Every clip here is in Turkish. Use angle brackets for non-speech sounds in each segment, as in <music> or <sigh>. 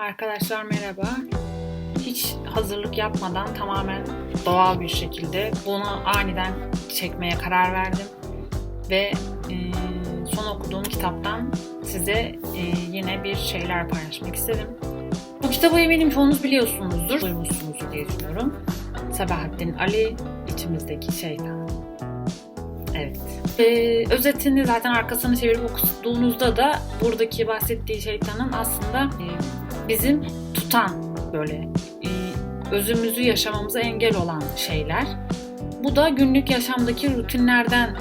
Arkadaşlar merhaba. Hiç hazırlık yapmadan tamamen doğal bir şekilde bunu aniden çekmeye karar verdim. Ve e, son okuduğum kitaptan size e, yine bir şeyler paylaşmak istedim. Bu kitabı eminim çoğunuz biliyorsunuzdur, duymuşsunuzdur diye düşünüyorum. Sabahattin Ali, içimizdeki şeytan. Evet. Ee, özetini zaten arkasını çevirip okuduğunuzda da buradaki bahsettiği şeytanın aslında e, bizim tutan böyle e, özümüzü yaşamamıza engel olan şeyler. Bu da günlük yaşamdaki rutinlerden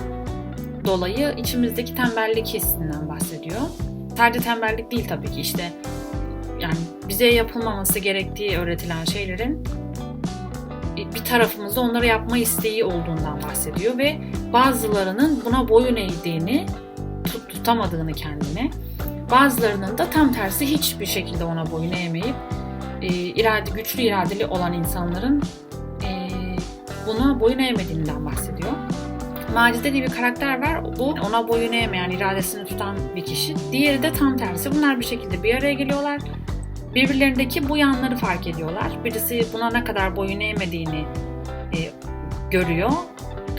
dolayı içimizdeki tembellik hissinden bahsediyor. Sadece tembellik değil tabii ki işte yani bize yapılmaması gerektiği öğretilen şeylerin bir tarafımızda onları yapma isteği olduğundan bahsediyor ve bazılarının buna boyun eğdiğini, tut, tutamadığını kendine, bazılarının da tam tersi hiçbir şekilde ona boyun eğmeyip e, irade, güçlü iradeli olan insanların e, buna boyun eğmediğinden bahsediyor. Macide diye bir karakter var. Bu ona boyun eğmeyen, iradesini tutan bir kişi. Diğeri de tam tersi. Bunlar bir şekilde bir araya geliyorlar birbirlerindeki bu yanları fark ediyorlar. Birisi buna ne kadar boyun eğmediğini e, görüyor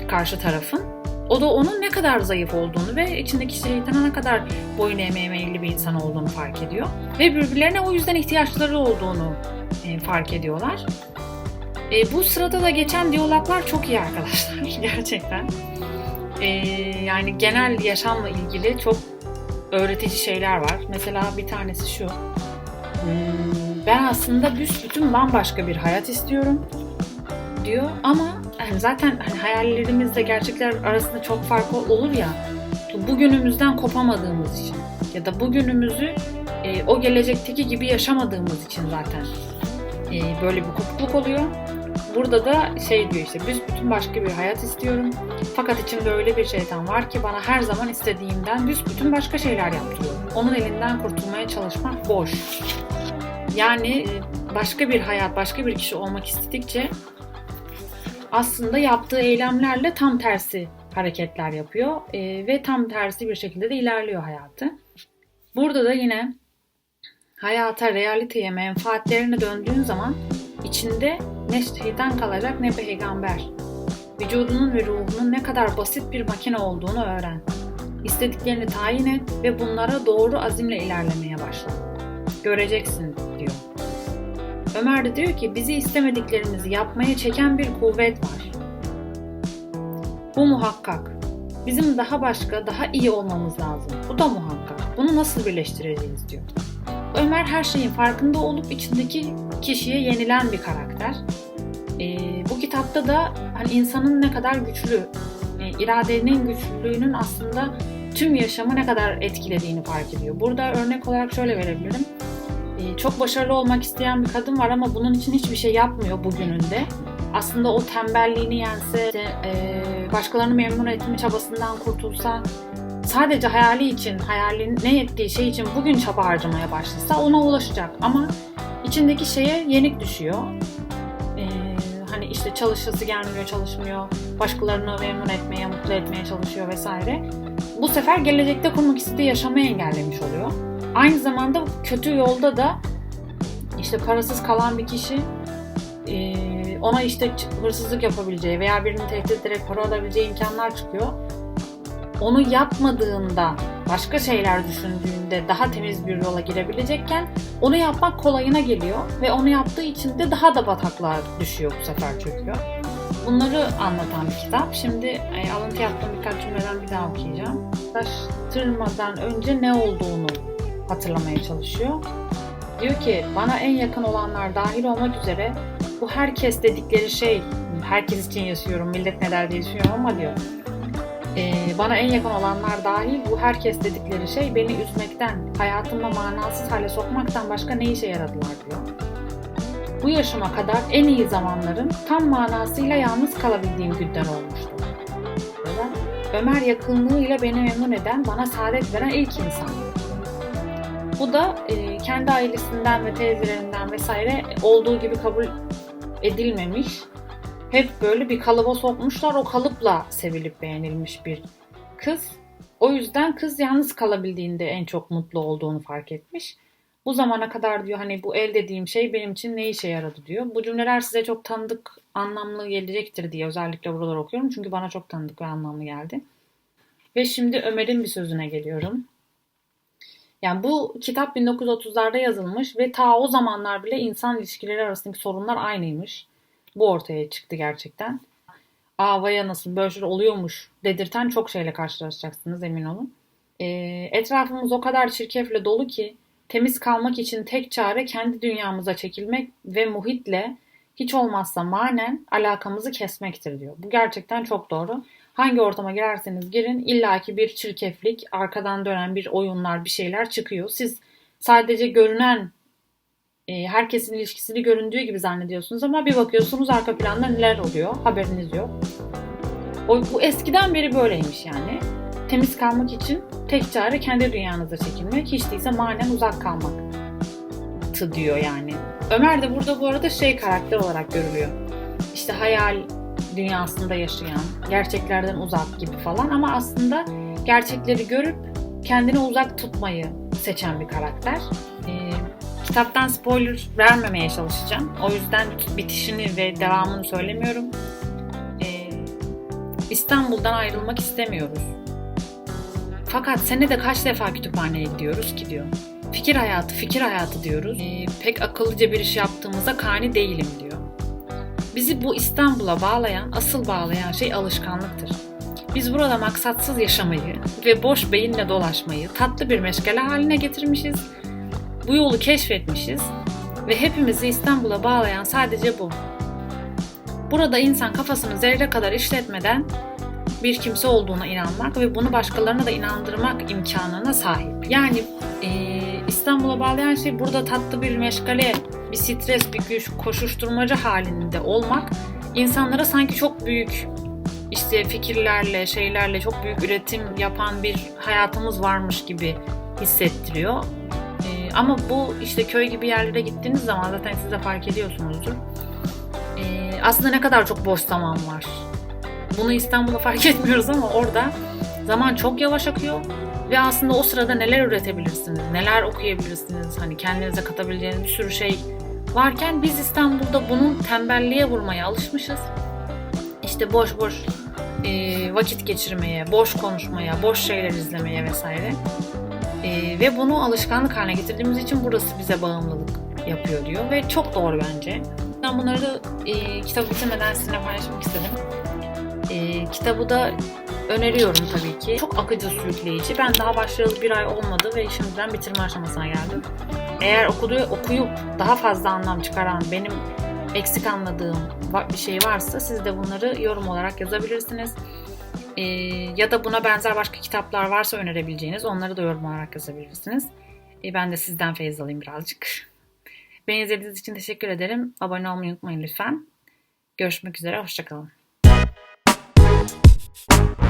karşı tarafın. O da onun ne kadar zayıf olduğunu ve içindeki şeytana ne kadar boyun eğmeye meyilli bir insan olduğunu fark ediyor. Ve birbirlerine o yüzden ihtiyaçları olduğunu e, fark ediyorlar. E, bu sırada da geçen diyaloglar çok iyi arkadaşlar <laughs> gerçekten. E, yani genel yaşamla ilgili çok öğretici şeyler var. Mesela bir tanesi şu. Hmm, ben aslında büsbütün bambaşka bir hayat istiyorum diyor ama yani zaten hani hayallerimizle gerçekler arasında çok fark olur ya bugünümüzden kopamadığımız için ya da bugünümüzü e, o gelecekteki gibi yaşamadığımız için zaten e, böyle bir kopukluk oluyor. Burada da şey diyor işte büsbütün başka bir hayat istiyorum. Fakat içimde öyle bir şeytan var ki bana her zaman istediğimden büsbütün başka şeyler yaptırıyor. Onun elinden kurtulmaya çalışmak boş. Yani başka bir hayat, başka bir kişi olmak istedikçe aslında yaptığı eylemlerle tam tersi hareketler yapıyor e, ve tam tersi bir şekilde de ilerliyor hayatı. Burada da yine hayata, realiteye, menfaatlerine döndüğün zaman içinde ne şeytan kalacak ne peygamber. Vücudunun ve ruhunun ne kadar basit bir makine olduğunu öğren. İstediklerini tayin et ve bunlara doğru azimle ilerlemeye başla. Göreceksin diyor. Ömer de diyor ki bizi istemediklerimizi yapmaya çeken bir kuvvet var. Bu muhakkak. Bizim daha başka, daha iyi olmamız lazım. Bu da muhakkak. Bunu nasıl birleştireceğiz diyor. Ömer her şeyin farkında olup içindeki kişiye yenilen bir karakter. E, bu kitapta da hani insanın ne kadar güçlü, e, iradenin güçlülüğünün aslında tüm yaşamı ne kadar etkilediğini fark ediyor. Burada örnek olarak şöyle verebilirim. E, çok başarılı olmak isteyen bir kadın var ama bunun için hiçbir şey yapmıyor bugününde. Aslında o tembelliğini yense, e, başkalarını memnun etme çabasından kurtulsa, sadece hayali için, hayalin ne ettiği şey için bugün çaba harcamaya başlasa ona ulaşacak. Ama içindeki şeye yenik düşüyor. Ee, hani işte çalışası gelmiyor, çalışmıyor, başkalarını memnun etmeye, mutlu etmeye çalışıyor vesaire. Bu sefer gelecekte kurmak istediği yaşamayı engellemiş oluyor. Aynı zamanda kötü yolda da işte parasız kalan bir kişi ona işte hırsızlık yapabileceği veya birini tehdit ederek para alabileceği imkanlar çıkıyor onu yapmadığında, başka şeyler düşündüğünde daha temiz bir yola girebilecekken onu yapmak kolayına geliyor ve onu yaptığı için de daha da bataklığa düşüyor bu sefer çöküyor. Bunları anlatan bir kitap. Şimdi e, alıntı yaptığım birkaç cümleden bir daha okuyacağım. Taştırmadan önce ne olduğunu hatırlamaya çalışıyor. Diyor ki bana en yakın olanlar dahil olmak üzere bu herkes dedikleri şey, herkes için yaşıyorum, millet ne der diye düşünüyorum ama diyor ee, bana en yakın olanlar dahil bu herkes dedikleri şey beni üzmekten, hayatımda manasız hale sokmaktan başka ne işe yaradılar diyor. Bu yaşıma kadar en iyi zamanlarım tam manasıyla yalnız kalabildiğim günden olmuştu. Ömer yakınlığıyla beni memnun eden, bana saadet veren ilk insan. Bu da e, kendi ailesinden ve teyzelerinden vesaire olduğu gibi kabul edilmemiş hep böyle bir kalıba sokmuşlar. O kalıpla sevilip beğenilmiş bir kız. O yüzden kız yalnız kalabildiğinde en çok mutlu olduğunu fark etmiş. Bu zamana kadar diyor hani bu el dediğim şey benim için ne işe yaradı diyor. Bu cümleler size çok tanıdık, anlamlı gelecektir diye özellikle buraları okuyorum. Çünkü bana çok tanıdık ve anlamlı geldi. Ve şimdi Ömer'in bir sözüne geliyorum. Yani bu kitap 1930'larda yazılmış ve ta o zamanlar bile insan ilişkileri arasındaki sorunlar aynıymış. Bu ortaya çıktı gerçekten. Aa vaya nasıl böyle şeyler oluyormuş dedirten çok şeyle karşılaşacaksınız emin olun. Ee, etrafımız o kadar çirkefle dolu ki temiz kalmak için tek çare kendi dünyamıza çekilmek ve muhitle hiç olmazsa manen alakamızı kesmektir diyor. Bu gerçekten çok doğru. Hangi ortama girerseniz girin illaki bir çirkeflik, arkadan dönen bir oyunlar, bir şeyler çıkıyor. Siz sadece görünen e, herkesin ilişkisini göründüğü gibi zannediyorsunuz ama bir bakıyorsunuz arka planda neler oluyor haberiniz yok. O, bu eskiden beri böyleymiş yani. Temiz kalmak için tek çare kendi dünyanıza çekilmek, hiç değilse manen uzak kalmak tı diyor yani. Ömer de burada bu arada şey karakter olarak görülüyor. İşte hayal dünyasında yaşayan, gerçeklerden uzak gibi falan ama aslında gerçekleri görüp kendini uzak tutmayı seçen bir karakter. Ee, kitaptan spoiler vermemeye çalışacağım. O yüzden bitişini ve devamını söylemiyorum. Ee, İstanbul'dan ayrılmak istemiyoruz. Fakat senede kaç defa kütüphaneye gidiyoruz ki diyor. Fikir hayatı, fikir hayatı diyoruz. Ee, pek akıllıca bir iş yaptığımıza kani değilim diyor. Bizi bu İstanbul'a bağlayan, asıl bağlayan şey alışkanlıktır. Biz burada maksatsız yaşamayı ve boş beyinle dolaşmayı tatlı bir meşgale haline getirmişiz. Bu yolu keşfetmişiz ve hepimizi İstanbul'a bağlayan sadece bu. Burada insan kafasını zerre kadar işletmeden bir kimse olduğuna inanmak ve bunu başkalarına da inandırmak imkanına sahip. Yani e, İstanbul'a bağlayan şey burada tatlı bir meşgale, bir stres, bir güç, koşuşturmacı halinde olmak insanlara sanki çok büyük işte fikirlerle, şeylerle çok büyük üretim yapan bir hayatımız varmış gibi hissettiriyor. Ee, ama bu işte köy gibi yerlere gittiğiniz zaman zaten siz de fark ediyorsunuzdur. Ee, aslında ne kadar çok boş zaman var. Bunu İstanbul'da fark <laughs> etmiyoruz ama orada zaman çok yavaş akıyor ve aslında o sırada neler üretebilirsiniz, neler okuyabilirsiniz, hani kendinize katabileceğiniz bir sürü şey varken biz İstanbul'da bunun tembelliğe vurmaya alışmışız. İşte boş boş e, vakit geçirmeye, boş konuşmaya, boş şeyler izlemeye vesaire. E, ve bunu alışkanlık haline getirdiğimiz için burası bize bağımlılık yapıyor diyor ve çok doğru bence. Ben bunları da e, kitap bitirmeden sizinle paylaşmak istedim. E, kitabı da öneriyorum tabii ki. Çok akıcı, sürükleyici. Ben daha başlayalı bir ay olmadı ve şimdiden bitirme aşamasına geldim. Eğer okuduğu, okuyup daha fazla anlam çıkaran, benim eksik anladığım bir şey varsa siz de bunları yorum olarak yazabilirsiniz. Ee, ya da buna benzer başka kitaplar varsa önerebileceğiniz onları da yorum olarak yazabilirsiniz. Ee, ben de sizden feyiz alayım birazcık. Beni izlediğiniz için teşekkür ederim. Abone olmayı unutmayın lütfen. Görüşmek üzere, hoşçakalın. Thank you.